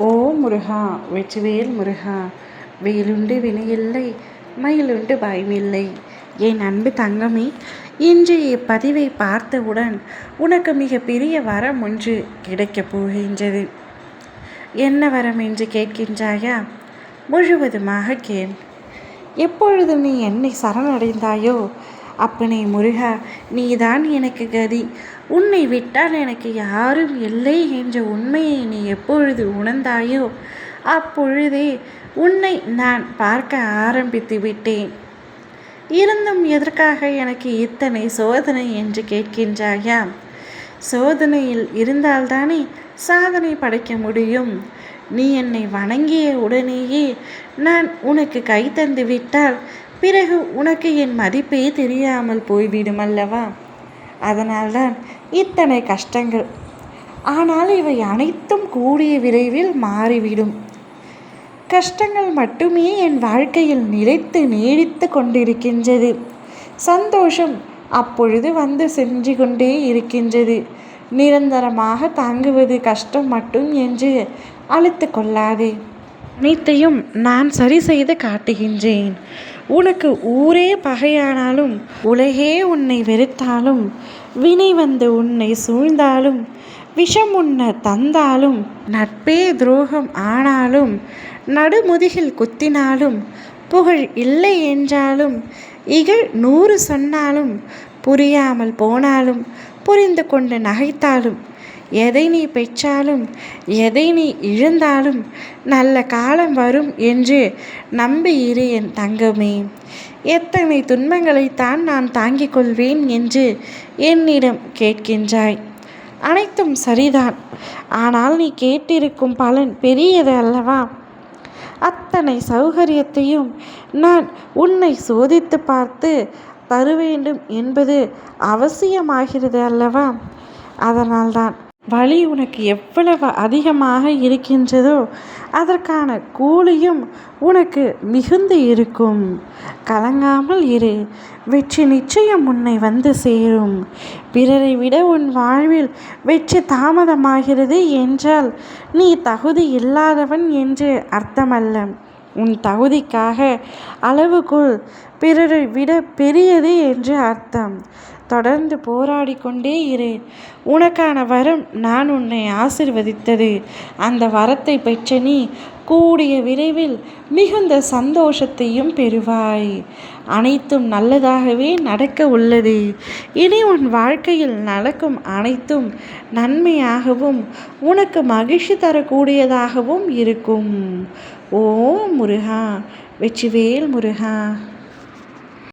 ஓ முருகா வெற்றிவேல் முருகா வேலுண்டு வினையில்லை மயிலுண்டு பயமில்லை. என் அன்பு தங்கமே இன்று இப்பதிவை பார்த்தவுடன் உனக்கு மிக பெரிய வரம் ஒன்று கிடைக்கப் போகின்றது. என்ன வரம் என்று கேட்கின்றாயா? முழுவதுமாக கேள். எப்பொழுது நீ என்னை சரணடைந்தாயோ அப்பனே முருகா நீதான் எனக்கு கதி. உன்னை விட்டால் எனக்கு யாரும் இல்லை என்ற உண்மையை நீ எப்பொழுது உணர்ந்தாயோ அப்பொழுதே உன்னை நான் பார்க்க ஆரம்பித்து விட்டேன். இருந்தும் எதற்காக எனக்கு இத்தனை சோதனை என்று கேட்கின்றாயா? சோதனையில் இருந்தால்தானே சாதனை படைக்க முடியும். நீ என்னை வணங்கிய உடனேயே நான் உனக்கு கை தந்து விட்டால் பிறகு உனக்கு என் மதிப்பே தெரியாமல் போய்விடும் அல்லவா அதனால்தான் இத்தனை கஷ்டங்கள். ஆனால் இவை அனைத்தும் கூடிய விரைவில் மாறிவிடும். கஷ்டங்கள் மட்டுமே என் வாழ்க்கையில் நிலைத்து நீடித்து கொண்டிருக்கின்றது. சந்தோஷம் அப்பொழுது வந்து சென்று கொண்டே இருக்கின்றது. நிரந்தரமாக தாங்குவது கஷ்டம் மட்டும் என்று அழுத்து கொள்ளாதே. அனைத்தையும் நான் சரி செய்து காட்டுகின்றேன். உனக்கு ஊரே பகையானாலும் உலகே உன்னை வெறுத்தாலும் வினை வந்து உன்னை சூழ்ந்தாலும் விஷம் உன்னை தந்தாலும் நட்பே துரோகம் ஆனாலும் நடுமுதுகில் குத்தினாலும் புகழ் இல்லை என்றாலும் இகழ் நூறு சொன்னாலும் புரியாமல் போனாலும் புரிந்து கொண்டு நகைத்தாலும் எதை நீ பெற்றாலும் எதை நீ இழந்தாலும் நல்ல காலம் வரும் என்று நம்பியிரு என் தங்கமே. எத்தனை துன்பங்களைத்தான் நான் தாங்கிக் கொள்வேன் என்று என்னிடம் கேட்கின்றாய். அனைத்தும் சரிதான். ஆனால் நீ கேட்டிருக்கும் பலன் பெரியது அல்லவா? அத்தனை சௌகரியத்தையும் நான் உன்னை சோதித்து பார்த்து தருவேண்டும் என்பது அவசியமாகிறது அல்லவா? அதனால்தான் வலி உனக்கு எவ்வளவு அதிகமாக இருக்கின்றதோ அதற்கான கூலியும் உனக்கு மிகுந்து இருக்கும். கலங்காமல் இரு. வெற்றி நிச்சயம் உன்னை வந்து சேரும். பிறரை விட உன் வாழ்வில் வெற்றி தாமதமாகிறது என்றால் நீ தகுதி இல்லாதவன் என்று அர்த்தமல்ல. உன் தகுதிக்காக அளவுக்குள் பிறரை விட பெரியது என்று அர்த்தம். தொடர்ந்து போராடி கொண்டே இரு. உனக்கான வரம் நான் உன்னை ஆசிர்வதித்தது. அந்த வரத்தை பெற்ற நீ கூடிய விரைவில் மிகுந்த சந்தோஷத்தையும் பெறுவாய். அனைத்தும் நல்லதாகவே நடக்க உள்ளது. இனி உன் வாழ்க்கையில் நடக்கும் அனைத்தும் நன்மையாகவும் உனக்கு மகிழ்ச்சி தரக்கூடியதாகவும் இருக்கும். ஓ முருகா வெற்றிவேல் முருகா.